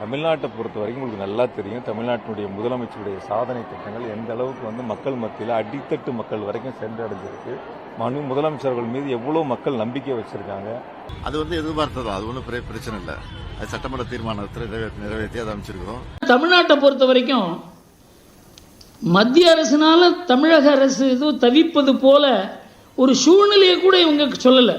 தமிழ்நாட்டை பொறுத்த வரைக்கும் உங்களுக்கு நல்லா தெரியும். தமிழ்நாட்டினுடைய முதலமைச்சருடைய சாதனை திட்டங்கள் எந்த அளவுக்கு வந்து மக்கள் மத்தியில் அடித்தட்டு மக்கள் வரைக்கும் சென்றடைஞ்சிருக்கு. மனு முதலமைச்சர்கள் மீது எவ்வளோ மக்கள் நம்பிக்கை வச்சிருக்காங்க? அது வந்து எதிர்பார்த்ததா? அது ஒன்றும் பெரிய பிரச்சனை இல்லை. அது சட்டமன்ற தீர்மானத்தில் நிறைவேற்றி அதை அமைச்சிருக்கிறோம் தமிழ்நாட்டை பொறுத்த வரைக்கும் மத்திய அரசினால தமிழக அரசு ஏதோ தவிப்பது போல ஒரு சூழ்நிலையை கூட இவங்க சொல்லலை.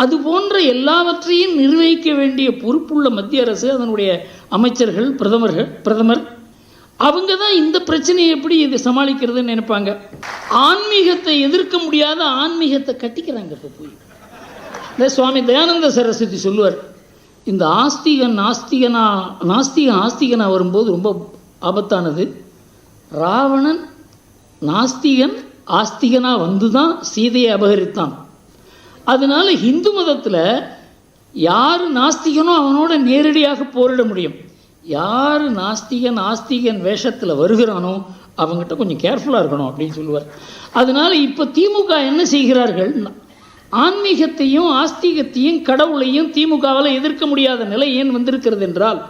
அது போன்ற எல்லாவற்றையும் நிர்வகிக்க வேண்டிய பொறுப்புள்ள மத்திய அரசு அதனுடைய அமைச்சர்கள் பிரதமர்கள் பிரதமர் அவங்க தான் இந்த பிரச்சனையை எப்படி இது சமாளிக்கிறதுன்னு நினைப்பாங்க. ஆன்மீகத்தை எதிர்க்க முடியாத ஆன்மீகத்தை கட்டிக்கிறாங்க இப்போ போய். இந்த சுவாமி தயானந்த சரஸ்வதி சொல்லுவார் இந்த ஆஸ்திகன் நாஸ்திகனா நாஸ்திகன் ஆஸ்திகனா வரும்போது ரொம்ப ஆபத்தானது. ராவணன் நாஸ்திகன் ஆஸ்திகனா வந்து தான் சீதையை அபகரித்தான். அதனால் ஹிந்து மதத்தில் யார் நாஸ்திகனோ அவனோட நேரடியாக போரிட முடியும். யார் நாஸ்திகன் ஆஸ்திகன் வேஷத்தில் வருகிறானோ அவங்ககிட்ட கொஞ்சம் கேர்ஃபுல்லாக இருக்கணும் அப்படின்னு சொல்லுவார். அதனால் இப்போ திமுக என்ன செய்கிறார்கள்? ஆன்மீகத்தையும் ஆஸ்திகத்தையும் கடவுளையும் திமுகவால் எதிர்க்க முடியாத நிலை ஏன் வந்திருக்கிறது என்றால்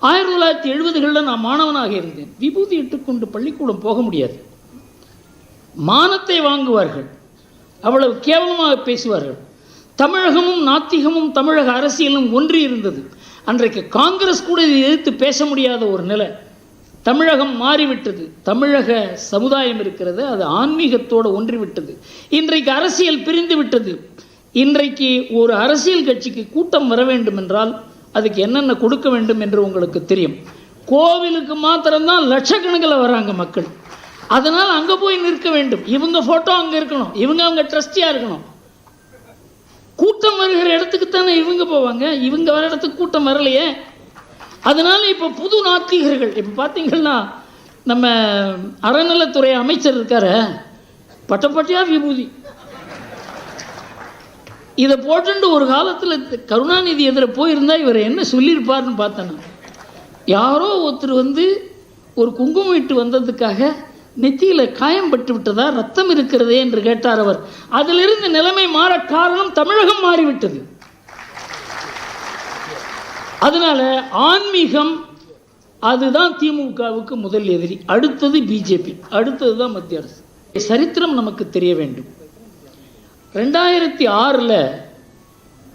ஆயிரத்தி தொள்ளாயிரத்தி எழுபதுகளில் நான் மாணவனாக இருந்தேன். விபூதி இட்டுக்கொண்டு பள்ளிக்கூடம் போக முடியாது. மானத்தை வாங்குவார்கள். அவ்வளவு கேவலமாக பேசுவார்கள். தமிழகமும் நாத்திகமும் தமிழக அரசியலும் ஒன்றி இருந்தது. அன்றைக்கு காங்கிரஸ் கூட இதை எதிர்த்து பேச முடியாத ஒரு நிலை. தமிழகம் மாறிவிட்டது. தமிழக சமுதாயம் இருக்கிறது. அது ஆன்மீகத்தோடு ஒன்றிவிட்டது இன்றைக்கு அரசியல் பிரிந்து விட்டது. இன்றைக்கு ஒரு அரசியல் கட்சிக்கு கூட்டம் வர வேண்டும் என்றால் அதுக்கு என்னென்ன கொடுக்க வேண்டும் என்று உங்களுக்கு தெரியும். கோவிலுக்கு மாத்திரம்தான் லட்சக்கணக்கில் வராங்க மக்கள். அதனால் அங்கே போய் நிற்க வேண்டும். இவங்க ஃபோட்டோ அங்கே இருக்கணும். இவங்க அவங்க ட்ரஸ்டியாக இருக்கணும். கூட்டம் வருகிற இடத்துக்கு தானே இவங்க போவாங்க? இவங்க வர இடத்துக்கு கூட்டம் வரலையே? அதனால் இப்போ புது நாத்திகர்கள் இப்போ பார்த்தீங்கன்னா நம்ம அறநிலைத்துறை அமைச்சர் இருக்கார. பட்டப்பட்டியா விபூதி. இதை போட்டுண்டு ஒரு காலத்தில் கருணாநிதி எதிர போயிருந்தா இவர் என்ன சொல்லியிருப்பார்னு பார்த்தேன் யாரோ ஒருத்தர் வந்து ஒரு குங்குமம் இட்டு வந்ததுக்காக நெத்தியில் காயம் பட்டு விட்டதா ரத்தம் இருக்கிறதே என்று கேட்டார் அவர். அதிலிருந்து நிலைமை மாற காரணம் தமிழகம் மாறிவிட்டது. அதனால ஆன்மீகம் அதுதான் திமுகவுக்கு முதல் எதிரி. அடுத்தது பிஜேபி. அடுத்தது தான் மத்திய அரசு. சரித்திரம் நமக்கு தெரிய வேண்டும். ரெண்டாயிரத்தி ஆறில்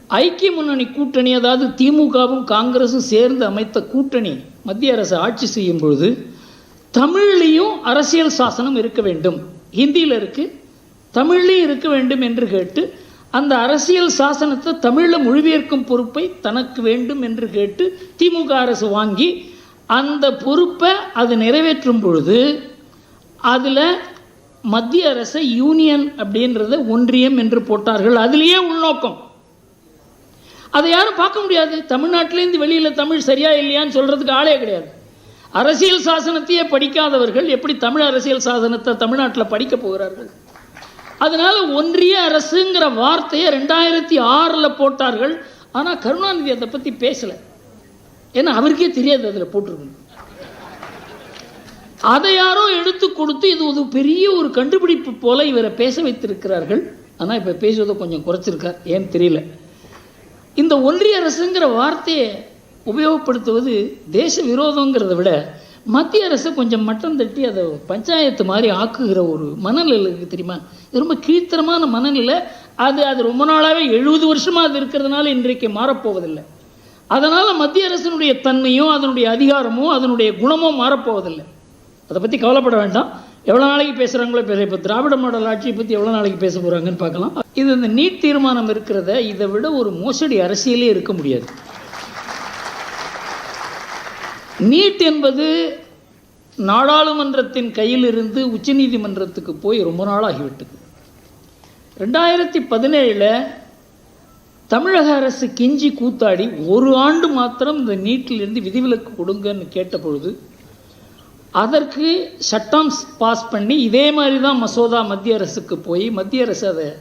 ஐக்கிய முன்னணி கூட்டணி அதாவது திமுகவும் காங்கிரஸும் சேர்ந்து அமைத்த கூட்டணி மத்திய அரசு ஆட்சி செய்யும் பொழுது தமிழ்லேயும் அரசியல் சாசனம் இருக்க வேண்டும். ஹிந்தியில் இருக்குது தமிழ்லேயும் இருக்க வேண்டும் என்று கேட்டு அந்த அரசியல் சாசனத்தை தமிழில் மொழிபெயர்க்கும் பொறுப்பை தனக்கு வேண்டும் என்று கேட்டு திமுக அரசு வாங்கி அந்த பொறுப்பை அது நிறைவேற்றும் பொழுது அதில் மத்திய அரசை யூனியன் அப்படின்றத ஒன்றியம் என்று போட்டார்கள். அதிலேயே உள்நோக்கம். அதை யாரும் பார்க்க முடியாது. தமிழ்நாட்டிலேருந்து வெளியில் தமிழ் சரியா இல்லையான்னு சொல்கிறதுக்கு ஆளே கிடையாது. அரசியல் சாசனத்தையே படிக்காதவர்கள் எப்படி தமிழ் அரசியல் சாசனத்தை தமிழ்நாட்டில் படிக்க போகிறார்கள்? அதனால ஒன்றிய அரசுங்கிற வார்த்தையை ரெண்டாயிரத்தி ஆறில் போட்டார்கள். ஆனால் கருணாநிதி அதை பற்றி பேசலை. ஏன்னா அவருக்கே தெரியாது அதில் போட்டிருக்கணும். அதை யாரோ எடுத்து கொடுத்து இது ஒரு பெரிய ஒரு கண்டுபிடிப்பு போல இவரை பேச வைத்திருக்கிறார்கள். ஆனால் இப்போ பேசுவதை கொஞ்சம் குறைச்சிருக்கார் ஏன்னு தெரியல. இந்த ஒன்றிய அரசுங்கிற வார்த்தையை உபயோகப்படுத்துவது தேச விரோதங்கிறத விட மத்திய அரசு கொஞ்சம் மட்டம் தட்டி அதை பஞ்சாயத்து மாதிரி ஆக்குகிற ஒரு மனநிலை இருக்கு தெரியுமா? இது ரொம்ப கீழ்த்தரமான மனநிலை. அது அது ரொம்ப நாளாகவே எழுபது வருஷமாக அது இருக்கிறதுனால இன்றைக்கு மாறப்போவதில்லை. அதனால் மத்திய அரசினுடைய தன்மையும் அதனுடைய அதிகாரமும் அதனுடைய குணமும் மாறப்போவதில்லை. அதை பற்றி கவலைப்பட வேண்டாம். எவ்வளோ நாளைக்கு பேசுகிறாங்களோ பேச இப்போ திராவிட மாடல் ஆட்சியை பற்றி எவ்வளோ நாளைக்கு பேச போகிறாங்கன்னு பார்க்கலாம். இது இந்த நீட் தீர்மானம் இருக்கிறத இதை விட ஒரு மோசடி அரசியலே இருக்க முடியாது. நீட் என்பது நாடாளுமன்றத்தின் கையிலிருந்து உச்சநீதிமன்றத்துக்கு போய் ரொம்ப நாளாகிவிட்டது. ரெண்டாயிரத்தி பதினேழில் தமிழக அரசு கெஞ்சி கூத்தாடி ஒரு ஆண்டு மாத்திரம் இந்த நீட்டிலிருந்து விதிவிலக்கு கொடுங்கன்னு கேட்ட பொழுது அதற்கு சட்டம் பாஸ் பண்ணி இதே மாதிரி தான் மசோதா மத்திய அரசுக்கு போய் மத்திய அரசு அதை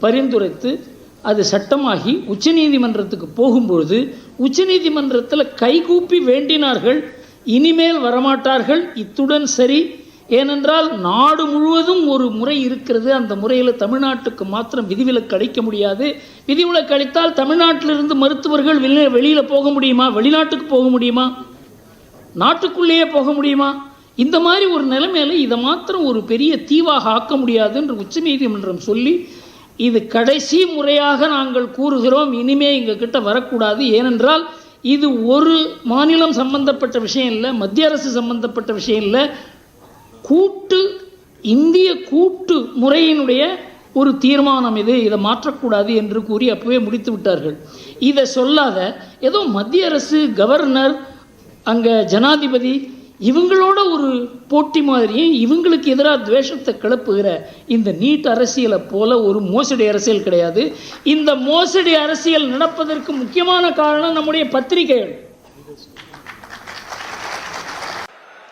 பரிந்துரைத்து அது சட்டமாகி உச்சநீதிமன்றத்துக்கு போகும்பொழுது உச்சநீதிமன்றத்தில் கைகூப்பி வேண்டினார்கள் இனிமேல் வரமாட்டார்கள் இத்துடன் சரி. ஏனென்றால் நாடு முழுவதும் ஒரு முறை இருக்கிறது அந்த முறையில் தமிழ்நாட்டுக்கு மாத்திரம் விதிவிலக்கு அளிக்க முடியாது. விதிவிலக்கு அளித்தால் தமிழ்நாட்டிலிருந்து மருத்துவர்கள் வெளியே வெளியில் போக முடியுமா? வெளிநாட்டுக்கு போக முடியுமா? நாட்டுக்குள்ளேயே போக முடியுமா? இந்த மாதிரி ஒரு நிலைமையில இதை மாத்திரம் ஒரு பெரிய தீவாக ஆக்க முடியாது என்று உச்சநீதிமன்றம் சொல்லி இது கடைசி முறையாக நாங்கள் கூறுகிறோம். இனிமே எங்கள் கிட்ட வரக்கூடாது. ஏனென்றால் இது ஒரு மாநிலம் சம்பந்தப்பட்ட விஷயம் இல்லை மத்திய அரசு சம்பந்தப்பட்ட விஷயம் இல்லை. கூட்டு இந்திய கூட்டு முறையினுடைய ஒரு தீர்மானம் இது. இதை மாற்றக்கூடாது என்று கூறி அப்பவே முடித்து விட்டார்கள். இதை சொல்லாத ஏதோ மத்திய அரசு கவர்னர் அங்கே ஜனாதிபதி இவங்களோட ஒரு போட்டி மாதிரியும் இவங்களுக்கு எதிராக துவேஷத்தை கிளப்புகிற இந்த நீட் அரசியலை போல ஒரு மோசடி அரசியல் கிடையாது. இந்த மோசடி அரசியல் நடப்பதற்கு முக்கியமான காரணம் நம்முடைய பத்திரிகைகள்.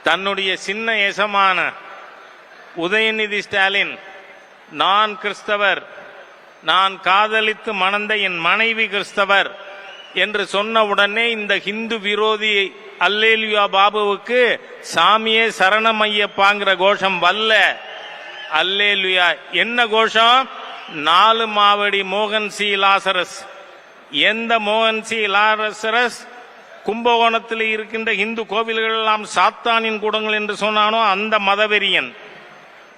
தன்னுடைய சின்ன எசமான உதயநிதி ஸ்டாலின் நான் கிறிஸ்தவர் நான் காதலித்து மணந்த என் மனைவி கிறிஸ்தவர் என்று சொன்ன உடனே இந்த ஹிந்து விரோதி அல்லேலியா பாபுவுக்கு சாமியே சரணமையப்பாங்கிற கோஷம் வல்ல. அல்லேலுயா என்ன கோஷம்? நாலு மாவடி மோகன் சி. லாசரஸ். எந்த மோகன் சி. லாசரஸ் கும்பகோணத்தில் இருக்கின்ற இந்து கோவில்கள் எல்லாம் சாத்தானின் கூடங்கள் என்று சொன்னானோ அந்த மதவெறியன்.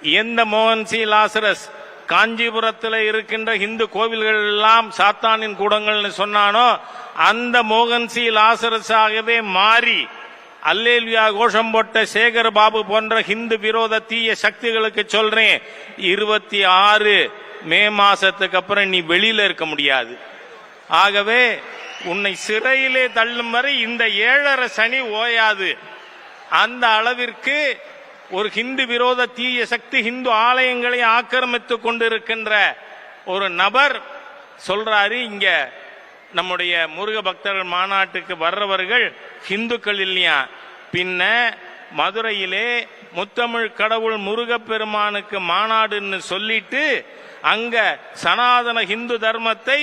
எந்த மோகன் சி. லாசரஸ் காஞ்சிபுரத்தில் இருக்கின்ற இந்து கோவில்கள் எல்லாம் சாத்தானின் கூடங்கள்னு சொன்னானோ அந்த மோகன்சி லாசரஸாகவே மாறி அல்லேல்வியா கோஷம் போட்ட சேகர் பாபு போன்ற ஹிந்து விரோத தீய சக்திகளுக்கு சொல்றேன் இருபத்தி ஆறு மே மாசத்துக்கு அப்புறம் நீ வெளியில இருக்க முடியாது. ஆகவே உன்னை சிறையிலே தள்ளும் வரை இந்த ஏழரை சனி ஓயாது. அந்த அளவிற்கு ஒரு ஹிந்து விரோத தீய சக்தி ஹிந்து ஆலயங்களை ஆக்கிரமித்துக் கொண்டிருக்கின்ற ஒரு நபர் சொல்றாரு இங்க நம்முடைய முருக பக்தர்கள் மாநாட்டுக்கு வர்றவர்கள் ஹிந்துக்கள் இல்லையா? பின்ன மதுரையிலே முத்தமிழ் கடவுள் முருகப்பெருமானுக்கு மாநாடுன்னு சொல்லிட்டு அங்க சனாதன ஹிந்து தர்மத்தை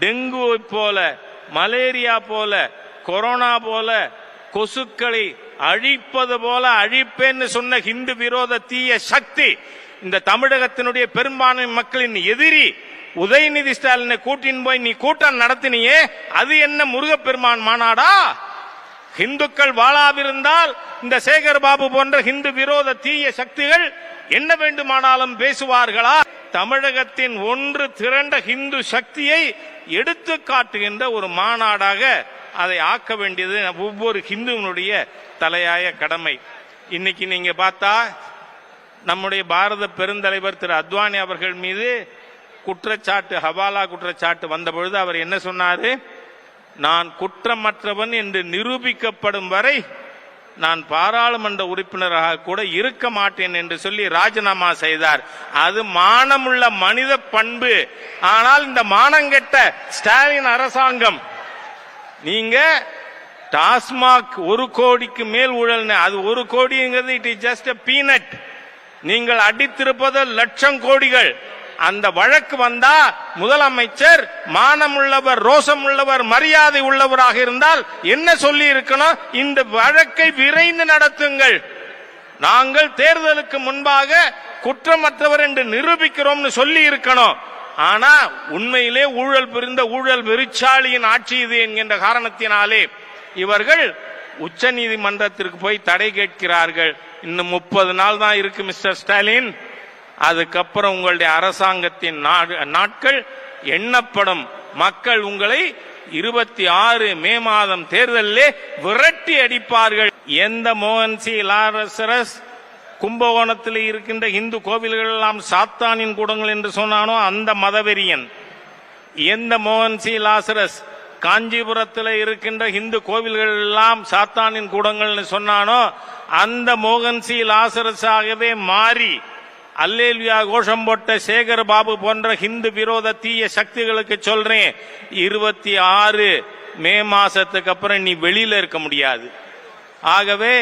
டெங்கு போல மலேரியா போல கொரோனா போல கொசுக்களை அழிப்பது போல அழிப்பேன்னு சொன்ன ஹிந்து விரோத தீய சக்தி இந்த தமிழகத்தினுடைய பெரும்பான்மை மக்களின் எதிரி உதயநிதி ஸ்டாலினை கூட்டின் போய் நீ கூட்டம் நடத்தினியே அது என்ன முருகப்பெருமான் மாநாடா? இந்துக்கள் வாழாவிருந்தால் இந்த சேகர் பாபு போன்ற ஹிந்து விரோத தீய சக்திகள் என்ன வேண்டுமானாலும் பேசுவார்களா? தமிழகத்தின் ஒன்று திரண்ட ஹிந்து சக்தியை எடுத்து காட்டுகின்ற ஒரு மாநாடாக அதை ஆக்க வேண்டியது ஒவ்வொரு ஹிந்துவனுடைய தலையாய கடமை. இன்னைக்கு நீங்க பார்த்தா நம்முடைய பாரத பெருந்தலைவர் திரு அத்வானி அவர்கள் மீது குற்றச்சாட்டு ஹவாலா குற்றச்சாட்டு வந்த பொழுது அவர் என்ன சொன்னாரு? நான் குற்றமற்றவன் என்று நிரூபிக்கப்படும் வரை நான் பாராளுமன்ற உறுப்பினராக கூட இருக்க மாட்டேன் என்று சொல்லி ராஜினாமா செய்தார். அது மானமுள்ள மனித பண்பு. ஆனால் இந்த மானங்கெட்ட ஸ்டாலின் அரசாங்கம் நீங்க டாஸ்மாக் ஒரு கோடிக்கு மேல் ஊழல் அது ஒரு கோடிங்கிறது இட் இஸ் ஜஸ்ட் பீனட் நீங்கள் அடித்திருப்பது லட்சம் கோடிகள். அந்த வழக்கு வந்தா முதலமைச்சர் மானமுள்ளவர் ரோசமுள்ளவர் மரியாதை உள்ளவராக இருந்தால் என்ன சொல்லி இருக்கணும்? இந்த வழக்கை விரைந்து நடத்துங்கள். நாங்கள் தேர்தலுக்கு முன்பாக குற்றமற்றவர் என்று நிரூபிக்கிறோம்னு சொல்லி இருக்கணும். ஆனா உண்மையிலே ஊழல் புரிந்த ஊழல் வெறிச்சாலியின் ஆட்சி இது என்கின்ற காரணத்தினாலே இவர்கள் உச்ச நீதிமன்றத்திற்கு போய் தடை கேட்கிறார்கள். இன்னும் முப்பது நாள் தான் இருக்கு மிஸ்டர் ஸ்டாலின். அதுக்கப்புறம் உங்களுடைய அரசாங்கத்தின் நாட்கள் எண்ணப்படும். மக்கள் உங்களை இருபத்தி ஆறு மே மாதம் தேர்தலிலே விரட்டி அடிப்பார்கள். எந்த மோகன் சி. லாரசரஸ் கும்பகோணத்தில் இருக்கின்ற இந்து கோவில்கள் எல்லாம் சாத்தானின் கூடங்கள் என்று சொன்னானோ அந்த மதவெறியன். எந்த மோகன் சி. லாசரஸ் காஞ்சிபுரத்தில் இருக்கின்ற இந்து கோவில்கள் எல்லாம் சாத்தானின் கூடங்கள்னு சொன்னானோ அந்த மோகன் சி. லாசரஸாகவே மாறி அல்லேல்வியா கோஷம் போட்ட சேகர் பாபு போன்ற ஹிந்து விரோத தீய சக்திகளுக்கு சொல்றேன் இருபத்தி ஆறு மே மாசத்துக்கு அப்புறம் நீ வெளியில இருக்க முடியாது. ஆகவே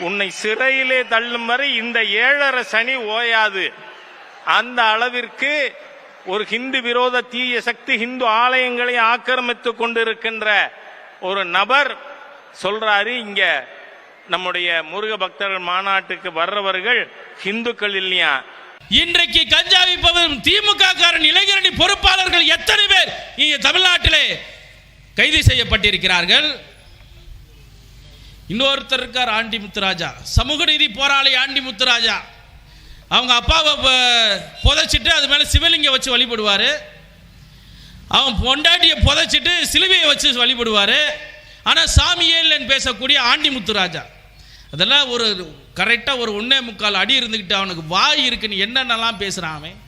உன்னை சிறையிலே தள்ளும் வரை இந்த ஏழரை சனி ஓயாது. அந்த அளவிற்கு ஒரு ஹிந்து விரோத தீய சக்தி ஹிந்து ஆலயங்களை ஆக்கிரமித்துக் கொண்டிருக்கின்ற ஒரு நபர் சொல்றாரு இங்க நம்முடைய முருக பக்தர்கள் மாநாட்டுக்கு வர்றவர்கள் ஹிந்துக்கள் இல்லையா? இன்றைக்கு கஞ்சா விற்பவரும் திமுக காரன் இளைஞரணி பொறுப்பாளர்கள் எத்தனை பேர் இங்கே தமிழ்நாட்டிலே கைது செய்யப்பட்டிருக்கிறார்கள்? இன்னொருத்தர் இருக்கார் ஆண்டி முத்துராஜா. சமூக நீதி போராளி ஆண்டி முத்துராஜா. அவங்க அப்பாவை புதைச்சிட்டு அது மேலே சிவலிங்கம் வச்சு வழிபடுவார். அவன் பொண்டாட்டியை புதைச்சிட்டு சிலுவையை வச்சு வழிபடுவார். ஆனால் சாமியே இல்லைன்னு பேசக்கூடிய ஆண்டி முத்துராஜா. அதெல்லாம் ஒரு கரெக்டாக ஒரு ஒன்றே முக்கால் அடி இருந்துக்கிட்டு அவனுக்கு வாய் இருக்குன்னு என்னென்னலாம் பேசுகிறான் அவன்?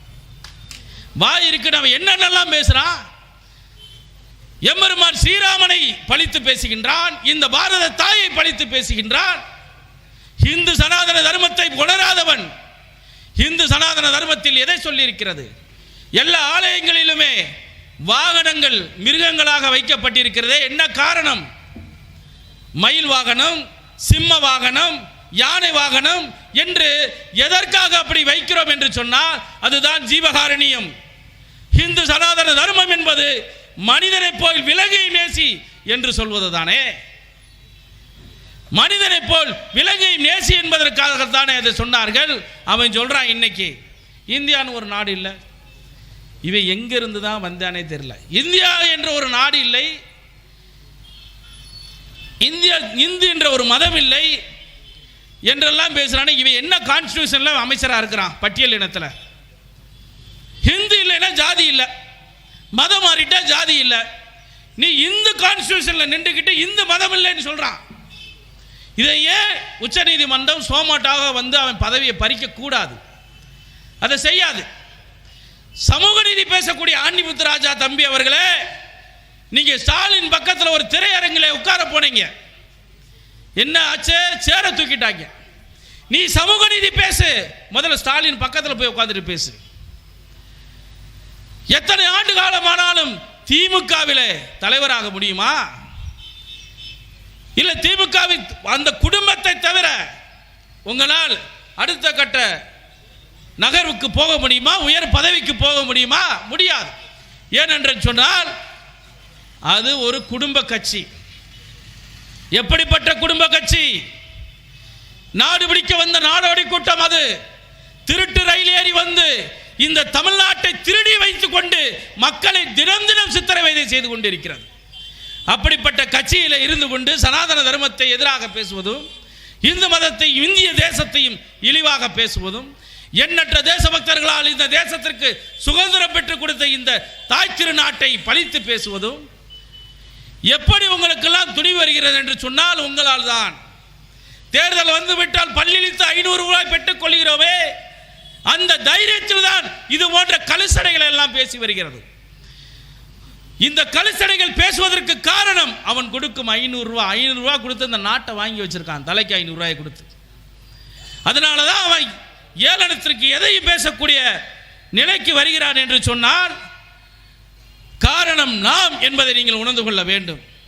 வாய் இருக்குன்னு அவன் என்னென்னலாம் பேசுகிறான் எம்பெருமான் ஸ்ரீராமனை பழித்து பேசுகின்றான் இந்த பாரத தாயை பழித்து பேசுகின்றான். இந்து சனாதன தர்மத்தை உணராதவன் இந்து சனாதன தர்மத்தில் எதை சொல்லியிருக்கிறது? எல்லா ஆலயங்களிலுமே வாகனங்கள் மிருகங்களாக வைக்கப்பட்டிருக்கிறதே. என்ன காரணம்? மயில் வாகனம் சிம்ம வாகனம் யானை வாகனம் என்று எதற்காக அப்படி வைக்கிறோம் என்று சொன்னால் அதுதான் ஜீவகாரணியம். இந்து சனாதன தர்மம் என்பது மனிதனை போல் விலகை நேசி என்று சொல்வது தானே மனிதனை போல் விலகை நேசி என்பதற்காகத்தானே அதை சொன்னார்கள்? அவன் சொல்றான் இன்னைக்கு இந்தியான்னு ஒரு நாடு இல்லை. இவன் எங்கிருந்து தான் வந்தானே தெரியல. இந்தியா என்ற ஒரு நாடு இல்லை. இந்தியா இந்து என்ற ஒரு மதம் இல்லை. என்றெல்லாம் பேசுறானே. இவன் என்ன கான்ஸ்டியூஷன்ல அமைச்சராக இருக்கிறான்? பட்டியல் இனத்தில். ஹிந்து இல்லைன்னா ஜாதி இல்லை. மதம் மாறிட்டா ஜாதி இல்லை. நீ இந்து கான்ஸ்டியூஷனில் நின்றுக்கிட்டு இந்து மதம் இல்லைன்னு சொல்கிறான் இதை ஏன் உச்சநீதிமன்றம் சோமாட்டாக வந்து அவன் பதவியை பறிக்கக்கூடாது அதை செய்யாது. சமூக நீதி பேசக்கூடிய ஆண்டிமுத்துராஜா தம்பி அவர்களே நீங்கள் ஸ்டாலின் பக்கத்தில் ஒரு திரையரங்கில் உட்கார போனீங்க. என்ன ஆச்சு? சேர தூக்கிட்டாங்க. நீ சமூக நீதி பேசு. முதல்ல ஸ்டாலின் பக்கத்தில் போய் உட்காந்துட்டு பேசு. எத்தனை ஆண்டு காலமானாலும் திமுகவிலே தலைவராக முடியுமா? இல்லை திமுகவின் அந்த குடும்பத்தை தவிர உங்களால் அடுத்த கட்ட நகர்வுக்கு போக முடியுமா? உயர் பதவிக்கு போக முடியுமா? முடியாது. ஏனென்று சொன்னால் அது ஒரு குடும்ப கட்சி. எப்படிப்பட்ட குடும்ப கட்சி? நாடு பிடிக்க வந்த நாடோடி கூட்டம் அது. திருட்டு ரயில் ஏறி வந்து இந்த தமிழ்நாட்டை திருடி வைத்துக் கொண்டு மக்களை தினம் தினம் சித்திரவதை செய்து கொண்டிருக்கிறது. அப்படிப்பட்ட கட்சியில் இருந்து கொண்டு சனாதன தர்மத்தை எதிராக பேசுவதும் இந்து மதத்தையும் இந்திய தேசத்தையும் இழிவாக பேசுவதும் எண்ணற்ற தேசபக்தர்களால் இந்த தேசத்திற்கு சுதந்திரம் பெற்றுக் கொடுத்த இந்த தாய் திருநாட்டை பழித்து பேசுவதும் எப்படி உங்களுக்கெல்லாம் துணி வருகிறது என்று சொன்னால் உங்களால் தான். தேர்தல் வந்துவிட்டால் பள்ளியிலிருந்து ஐநூறு ரூபாய் பெற்றுக் கொள்கிறோமே அந்த தைரியத்தில் தான் இது போன்ற கலுசடைகளை எல்லாம் பேசி வருகிறது. இந்த கலுசடைகள் பேசுவதற்கு காரணம் அவன் கொடுக்கும் ஐநூறு ரூபாய் ஐநூறு கொடுத்து அந்த நாட்டை வாங்கி வச்சிருக்கான். தலைக்கு ஐநூறு கொடுத்து. அதனால தான் அவன் ஏளனத்திற்கு எதையும் பேசக்கூடிய நிலைக்கு வருகிறான் என்று சொன்னால் காரணம் நாம் என்பதை நீங்கள் உணர்ந்து கொள்ள வேண்டும்.